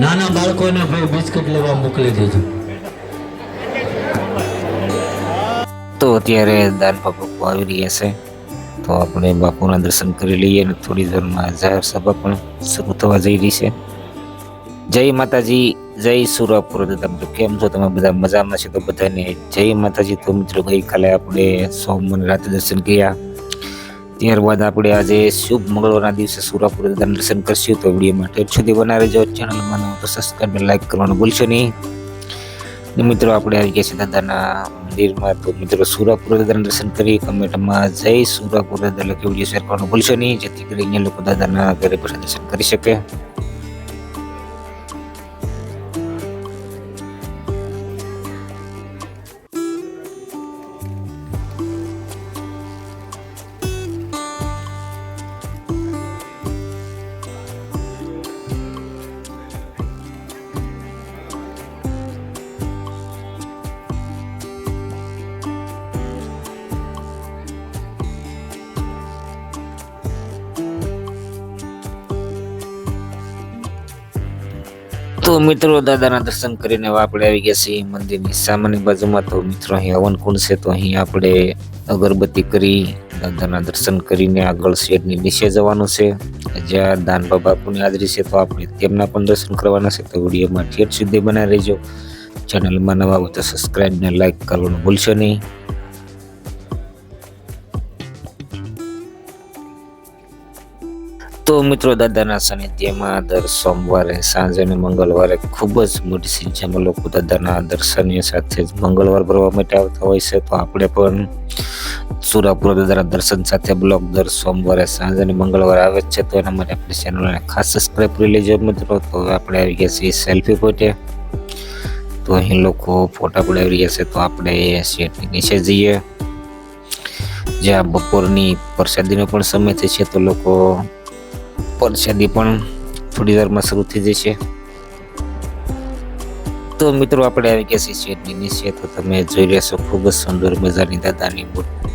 નાના બાળકોને ભાઈ બિસ્કિટ લેવા મોકલી દેજો તો અત્યારે દાન બાપુ આવી રહ્યા છે. તો આપણે બાપુના દર્શન કરી લઈએ અને થોડી દેરમાં જાહેર સભા પણ શરૂ થવા જઈ રહી છે. જય માતાજી, જય સુરાપુર તમે કેમ છો તમે બધા? મજામાં છે તો બધાને? જય માતાજી. તો મિત્રો ગઈકાલે આપણે સોમવારે રાતે દર્શન કર્યા. ત્યારબાદ આપણે આજે શુભ મંગળવારના દિવસે સુરાપુર દર્શન કરશું. તો વીડિયો માટે સુધી બનાવે જો ચેનલમાં તો સબસ્ક્રાઈબ લાઈક કરવાનું ભૂલશો નહીં. મિત્રો, આપણે આવી ગયા છીએ દાદાના મંદિરમાં. તો મિત્રો સુરાપુર દર્શન કરી કમેન્ટમાં જય સુરાપુર લખી વીડિયો શેર કરવાનું ભૂલશો નહીં. જેથી કરીને લોકો દાદાના ઘરે પણ દર્શન કરી શકે. તો મિત્રો, દાદાના દર્શન કરીને આપણે આવી ગયા છીએ મંદિરની સામાન્ય બાજુમાં. તો મિત્રો, અહીં હવન કુંડ છે, તો અહીં આપણે અગરબત્તી કરી, દાદાના દર્શન કરીને આગળ શેડની નીચે જવાનું છે. જ્યાં દાનબા બાપુની હાજરી છે, તો આપણે તેમના પણ દર્શન કરવાના છે. તો વિડીયોમાં ઠેર સુધી બનાવી રહેજો. ચેનલમાં નવા હોય તો સબસ્ક્રાઈબ ને લાઈક કરવાનું ભૂલશો નહીં. તો મિત્રો દાદાના સાનિધ્યમાં દર સોમવારે, સાંજે અને મંગળવારે ખૂબ જ મોટી સંખ્યામાં લોકો દાદાના દર્શનની સાથે જ મંગળવાર ભરવા માટે આવતા હોય છે. તો આપણે પણ સુરાપુર દાદાના દર્શન સાથે બ્લોગ દર સોમવારે, સાંજે અને મંગળવારે આવે છે. તો એના માટે આપણે ચેનલને ખાસ સબસ્ક્રાઈબ કરી લેજો મિત્રો. તો આપણે આવી ગયા છીએ સેલ્ફી પોઈન્ટે તો અહીં લોકો ફોટા પડાવી રહ્યા છે. તો આપણે શેટની નીચે જઈએ. જ્યાં બપોરની પ્રસાદીનો પણ સમય થશે, તો લોકો પરસાદી પણ થોડી વારમાં શરૂ થઈ જશે. તો મિત્રો આપણે આવી ગયા છીએ શેડની નીચે તો તમે જોઈ રહ્યા છો ખૂબ જ સુંદર મજાની દાદાની મૂર્તિ.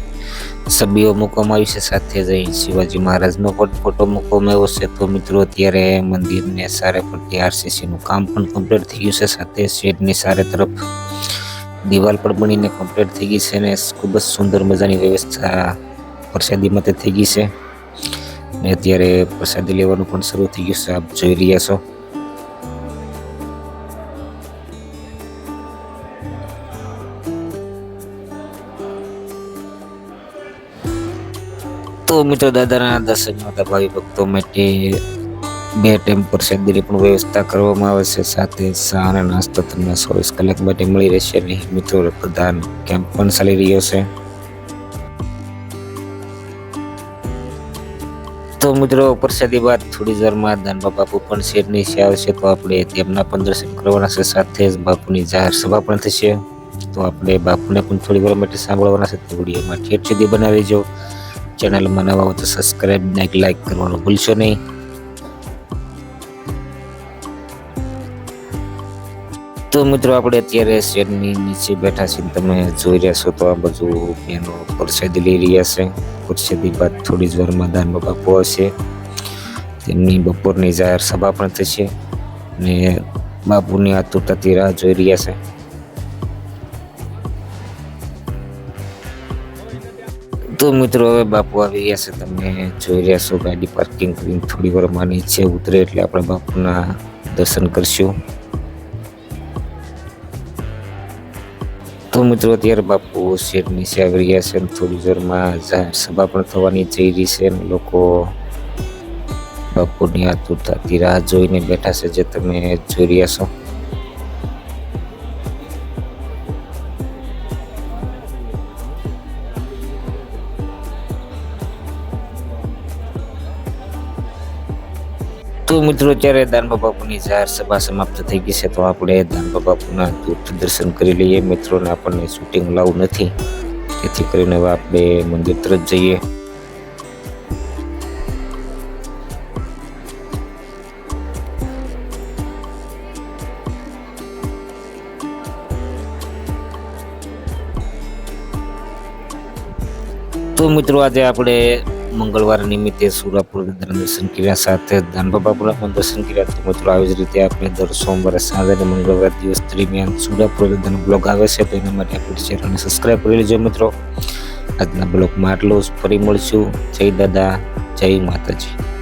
સભ્યો મૂકવામાં આવી છે, સાથે જ અહીં શિવાજી મહારાજનો પણ ફોટો મૂકવામાં આવ્યો છે. તો મિત્રો અત્યારે મંદિરને સારે પડતી આરસીસીનું કામ પણ કમ્પ્લીટ થઈ ગયું છે, સાથે શેડની સારે તરફ દિવાલ પણ બનીને કમ્પ્લીટ થઈ ગઈ છે અને ખૂબ જ સુંદર મજાની વ્યવસ્થા પ્રસાદી માટે થઈ ગઈ છે. ને અત્યારે પ્રસાદી લેવાનું પણ શરૂ થઈ ગયું છે. આપ જોઈ રહ્યા છો. તો મિત્રો દાદાના દર્શન માતા ભાવિ ભક્તો માટે બે ટાઈમ પ્રસાદીની પણ વ્યવસ્થા કરવામાં આવે છે. સાથે ચા અને નાસ્તો તમને ચોવીસ કલાક માટે મળી રહેશે અને મિત્રો, રક્તદાન કેમ્પ પણ ચાલી રહ્યો છે. તો મિત્રો, પ્રસાદી બાદ થોડી વારમાં દાનબા બાપુ પણ શેર નીચે આવશે તો આપણે તેમના પણ દર્શન કરવાના છે. સાથે જ બાપુની જાહેર સભા પણ થશે. તો આપણે બાપુને પણ થોડી વાર માટે સાંભળવાના છે. તો વિડીયોમાં ઠેર સુધી બનાવી જો ચેનલમાં નવા હો તો સબસ્ક્રાઈબ ને લાઈક કરવાનું ભૂલશો નહીં. તો મિત્રો આપણે અત્યારે શેરની નીચે બેઠા છીએ તમે જોઈ રહ્યા છો તો આ બધું એનો પ્રસાદી લઈ રહ્યા છે. પ્રસાદી બાદ થોડી જ વારમાં દાન બાપુ આવશે તેમની બપોરની જાહેર સભા પણ થશે અને બાપુની આતુરતાથી રાહ જોઈ રહ્યા છે. તો મિત્રો હવે બાપુ આવી ગયા છે. તમે જોઈ રહ્યા છો ગાડી પાર્કિંગ કરીને થોડી વારમાં નીચે ઉતરે એટલે આપણે બાપુના દર્શન કરશું. તો મિત્રો, અત્યારે બાપુ શેર નીચે રહ્યા છે થોડી જોરમાં સભા પણ થવાની જઈ રહી છે લોકો બાપુની આતુરતાથી રાહ જોઈને બેઠા છે જે તમે જોઈ રહ્યા છો. તો મિત્રો અત્યારે દાનબા બાપુની જાહેર સભા સમાપ્ત થઈ ગઈ છે તો આપણે દાનબા બાપુના તીર્થ દર્શન કરી લઈએ મિત્રોને આપણને શૂટિંગ લાવું નથી જેથી કરીને હવે આપણે મંદિર તરફ જઈએ તો મિત્રો આજે આપણે મંગળવાર નિમિત્તે સુરાપુર દર્શન કર્યા સાથે દાનબા બાપુના પણ દર્શન કર્યા તો મિત્રો આવી જ રીતે આપણે દર સોમવારે સાંજે અને મંગળવાર દિવસ દરમિયાન સુરાપુર બ્લોગ આવે છે તો એના માટે આપણે ચેનલને સબસ્ક્રાઈબ કરી લેજો મિત્રો. આજના બ્લોગમાં આટલું જ. ફરી મળશું. જય દાદા, જય માતાજી.